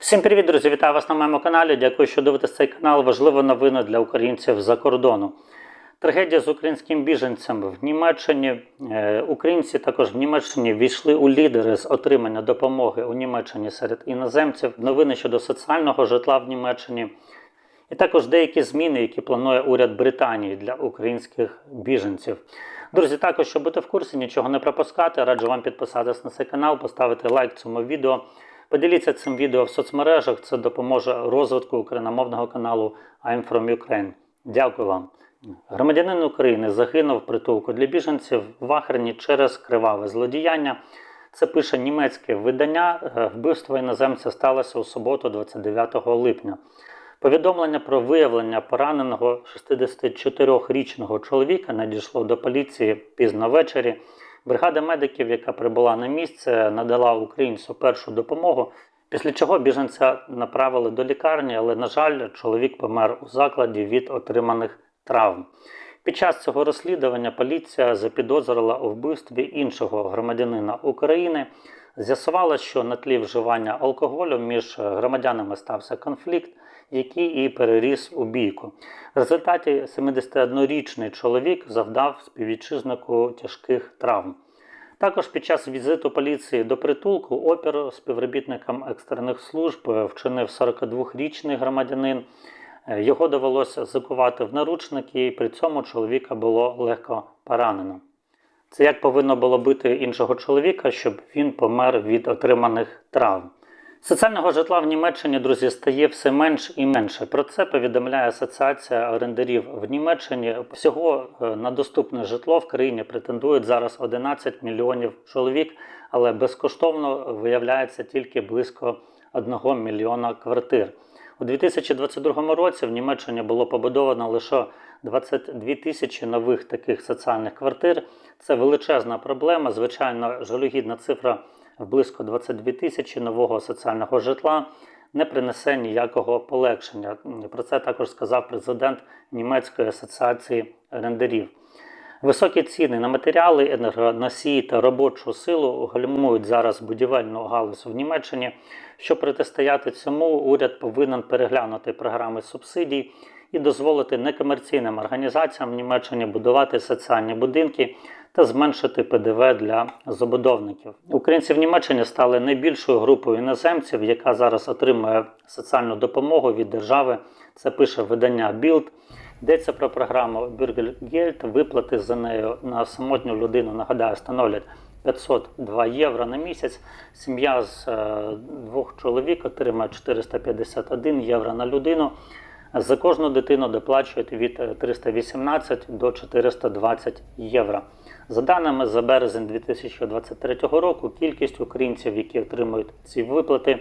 Всім привіт, друзі! Вітаю вас на моєму каналі. Дякую, що дивитесь цей канал. Важлива новина для українців за кордону. Трагедія з українським біженцем в Німеччині. Е, Українці також в Німеччині війшли у лідери з отримання допомоги у Німеччині серед іноземців. Новини щодо соціального житла в Німеччині. І також деякі зміни, які планує уряд Британії для українських біженців. Друзі, також, щоб бути в курсі, нічого не пропускати, раджу вам підписатись на цей канал, поставити лайк цьому відео. Поділіться цим відео в соцмережах, це допоможе розвитку україномовного каналу I'm from Ukraine. Дякую вам. Громадянин України загинув в притулку для біженців в Ахрені через криваве злодіяння. Це пише німецьке видання. Е, Вбивство іноземця сталося у суботу, 29 липня. Повідомлення про виявлення пораненого 64-річного чоловіка надійшло до поліції пізно ввечері. Бригада медиків, яка прибула на місце, надала українцю першу допомогу. Після чого біженця направили до лікарні, але, на жаль, чоловік помер у закладі від отриманих травм. Під час цього розслідування поліція запідозрила у вбивстві іншого громадянина України. З'ясувала, що на тлі вживання алкоголю між громадянами стався конфлікт, який і переріс у бійку. В результаті 71-річний чоловік завдав співвітчизнику тяжких травм. Також під час візиту поліції до притулку опір співробітникам екстрених служб вчинив 42-річний громадянин. Його довелося закувати в наручники, і при цьому чоловіка було легко поранено. Це як повинно було бити іншого чоловіка, щоб він помер від отриманих травм. Соціального житла в Німеччині, друзі, стає все менш і менше. Про це повідомляє Асоціація орендарів в Німеччині. Всього е, на доступне житло в країні претендують зараз 11 мільйонів чоловік, але безкоштовно виявляється тільки близько 1 мільйона квартир. У 2022 році в Німеччині було побудовано лише 22 тисячі нових таких соціальних квартир. Це величезна проблема. Звичайно, жалюгідна цифра близько 22 тисячі нового соціального житла не принесе ніякого полегшення. Про це також сказав президент Німецької асоціації орендарів. Високі ціни на матеріали, енергоносії та робочу силу гальмують зараз будівельну галузь в Німеччині. Щоб протистояти цьому, уряд повинен переглянути програми субсидій і дозволити некомерційним організаціям в Німеччині будувати соціальні будинки та зменшити ПДВ для забудовників. Українці в Німеччині стали найбільшою групою іноземців, яка зараз отримує соціальну допомогу від держави. Це пише видання Bild. Йдеться про програму Bürgergeld. Виплати за нею на самотню людину, нагадаю, становлять 502 євро на місяць. Сім'я з е, двох чоловік отримає 451 євро на людину. За кожну дитину доплачують від е, 318 до 420 євро. За даними за березень 2023 року, кількість українців, які отримують ці виплати,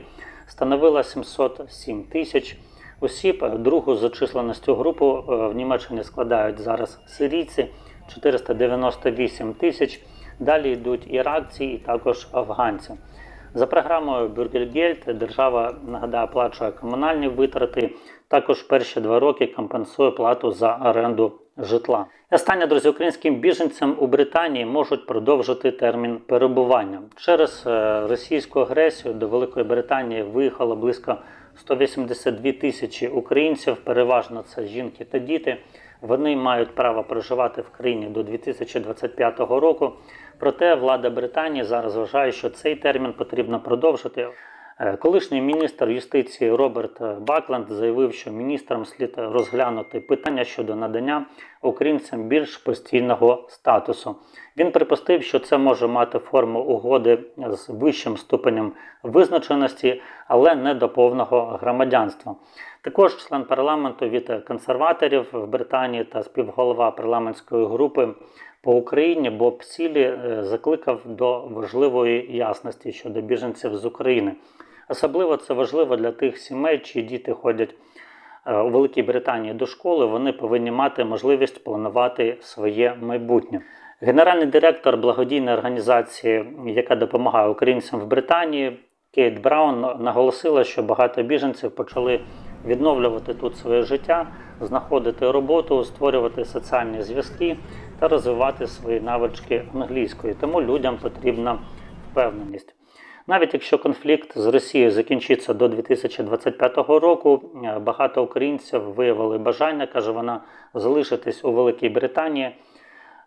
становила 707 тисяч осіб. Другу за численністю групу е, в Німеччині складають зараз сирійці 498 тисяч. Далі йдуть іракці і також афганці. За програмою Бюргельгельд держава нагадаю, оплачує комунальні витрати. Також перші два роки компенсує плату за оренду житла. І останнє, друзі, українським біженцям у Британії можуть продовжити термін перебування. Через е, російську агресію до Великої Британії виїхало близько 182 тисячі українців. Переважно це жінки та діти. Вони мають право проживати в країні до 2025 року. Проте влада Британії зараз вважає, що цей термін потрібно продовжити. Е, Колишній міністр юстиції Роберт Бакленд заявив, що міністрам слід розглянути питання щодо надання українцям більш постійного статусу. Він припустив, що це може мати форму угоди з вищим ступенем визначеності, але не до повного громадянства. Також член парламенту від консерваторів в Британії та співголова парламентської групи по Україні Боб Сілі е, закликав до важливої ясності щодо біженців з України. Особливо це важливо для тих сімей, чиї діти ходять е, у Великій Британії до школи. Вони повинні мати можливість планувати своє майбутнє. Генеральний директор благодійної організації, яка допомагає українцям в Британії, Кейт Браун наголосила, що багато біженців почали відновлювати тут своє життя, знаходити роботу, створювати соціальні зв'язки та розвивати свої навички англійської. Тому людям потрібна впевненість. Навіть якщо конфлікт з Росією закінчиться до 2025 року, е, багато українців виявили бажання, каже вона, залишитись у Великій Британії.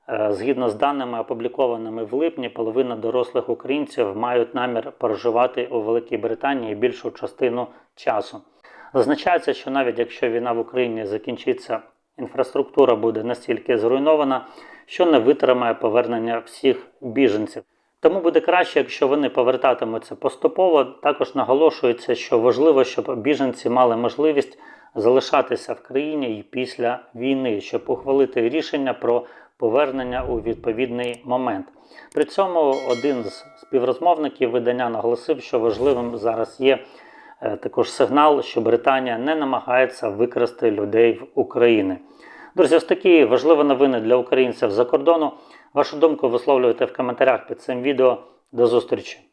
Е, Згідно з даними, опублікованими в липні, половина дорослих українців мають намір проживати у Великій Британії більшу частину часу. Зазначається, що навіть якщо війна в Україні закінчиться, інфраструктура буде настільки зруйнована, що не витримає повернення всіх біженців. Тому буде краще, якщо вони повертатимуться поступово. Також наголошується, що важливо, щоб біженці мали можливість залишатися в країні і після війни, щоб ухвалити рішення про повернення у відповідний момент. При цьому один з співрозмовників видання наголосив, що важливим зараз є також сигнал, що Британія не намагається викрасти людей в Україні. Друзі, ось такі важливі новини для українців за кордону. Вашу думку висловлюйте в коментарях під цим відео. До зустрічі!